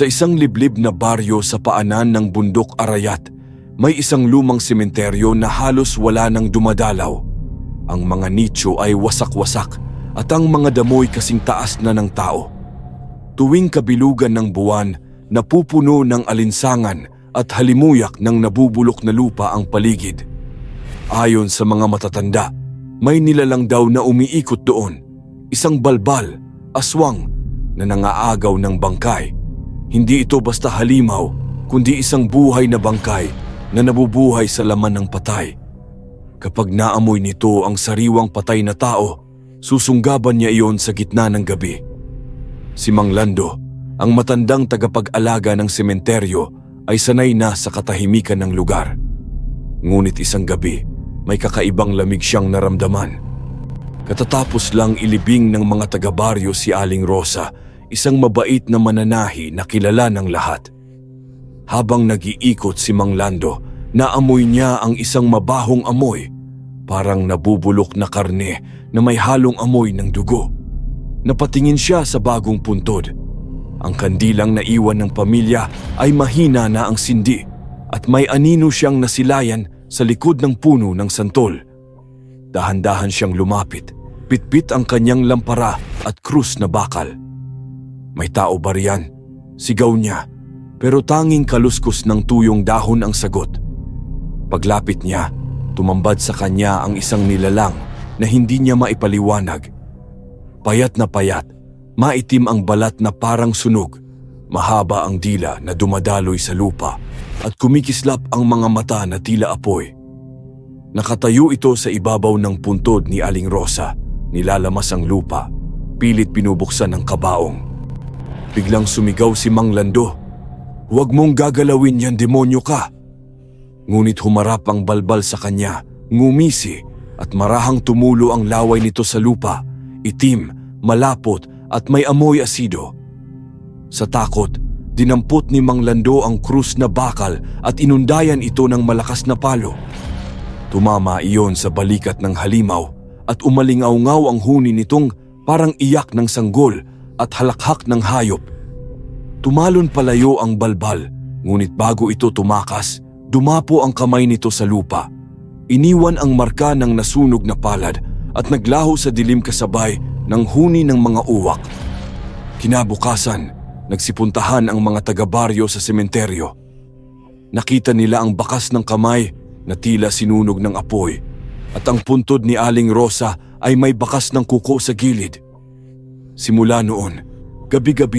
Sa isang liblib na baryo sa paanan ng bundok Arayat, may isang lumang sementeryo na halos wala nang dumadalaw. Ang mga nicho ay wasak-wasak at ang mga damoy kasing taas na ng tao. Tuwing kabilugan ng buwan, napupuno ng alinsangan at halimuyak ng nabubulok na lupa ang paligid. Ayon sa mga matatanda, may nilalang daw na umiikot doon. Isang balbal, aswang, na nangaagaw ng bangkay. Hindi ito basta halimaw, kundi isang buhay na bangkay na nabubuhay sa laman ng patay. Kapag naamoy nito ang sariwang patay na tao, susunggaban niya iyon sa gitna ng gabi. Si Mang Lando, ang matandang tagapag-alaga ng sementeryo, ay sanay na sa katahimikan ng lugar. Ngunit isang gabi, may kakaibang lamig siyang naramdaman. Katatapos lang ilibing ng mga taga-baryo si Aling Rosa, isang mabait na mananahi na kilala ng lahat. Habang nag-iikot si Mang Lando, naamoy niya ang isang mabahong amoy, parang nabubulok na karne na may halong amoy ng dugo. Napatingin siya sa bagong puntod. Ang kandilang naiwan ng pamilya ay mahina na ang sindi at may anino siyang nasilayan sa likod ng puno ng santol. Dahan-dahan siyang lumapit, pitpit ang kanyang lampara at krus na bakal. May tao ba riyan? Sigaw niya, pero tanging kaluskos ng tuyong dahon ang sagot. Paglapit niya, tumambad sa kanya ang isang nilalang na hindi niya maipaliwanag. Payat na payat, maitim ang balat na parang sunog, mahaba ang dila na dumadaloy sa lupa at kumikislap ang mga mata na tila apoy. Nakatayo ito sa ibabaw ng puntod ni Aling Rosa, nilalamas ang lupa, pilit pinubuksan ng kabaong. Biglang sumigaw si Mang Lando, Huwag mong gagalawin yan, demonyo ka! Ngunit humarap ang balbal sa kanya, ngumisi at marahang tumulo ang laway nito sa lupa, itim, malapot at may amoy asido. Sa takot, dinampot ni Mang Lando ang krus na bakal at inundayan ito ng malakas na palo. Tumama iyon sa balikat ng halimaw at umalingaw-ngaw ang huni nitong parang iyak ng sanggol at halakhak ng hayop. Tumalon palayo ang balbal, ngunit bago ito tumakas, dumapo ang kamay nito sa lupa. Iniwan ang marka ng nasunog na palad at naglaho sa dilim kasabay ng huni ng mga uwak. Kinabukasan, nagsipuntahan ang mga taga-baryo sa sementeryo. Nakita nila ang bakas ng kamay na tila sinunog ng apoy at ang puntod ni Aling Rosa ay may bakas ng kuko sa gilid. Simula noon, gabi-gabi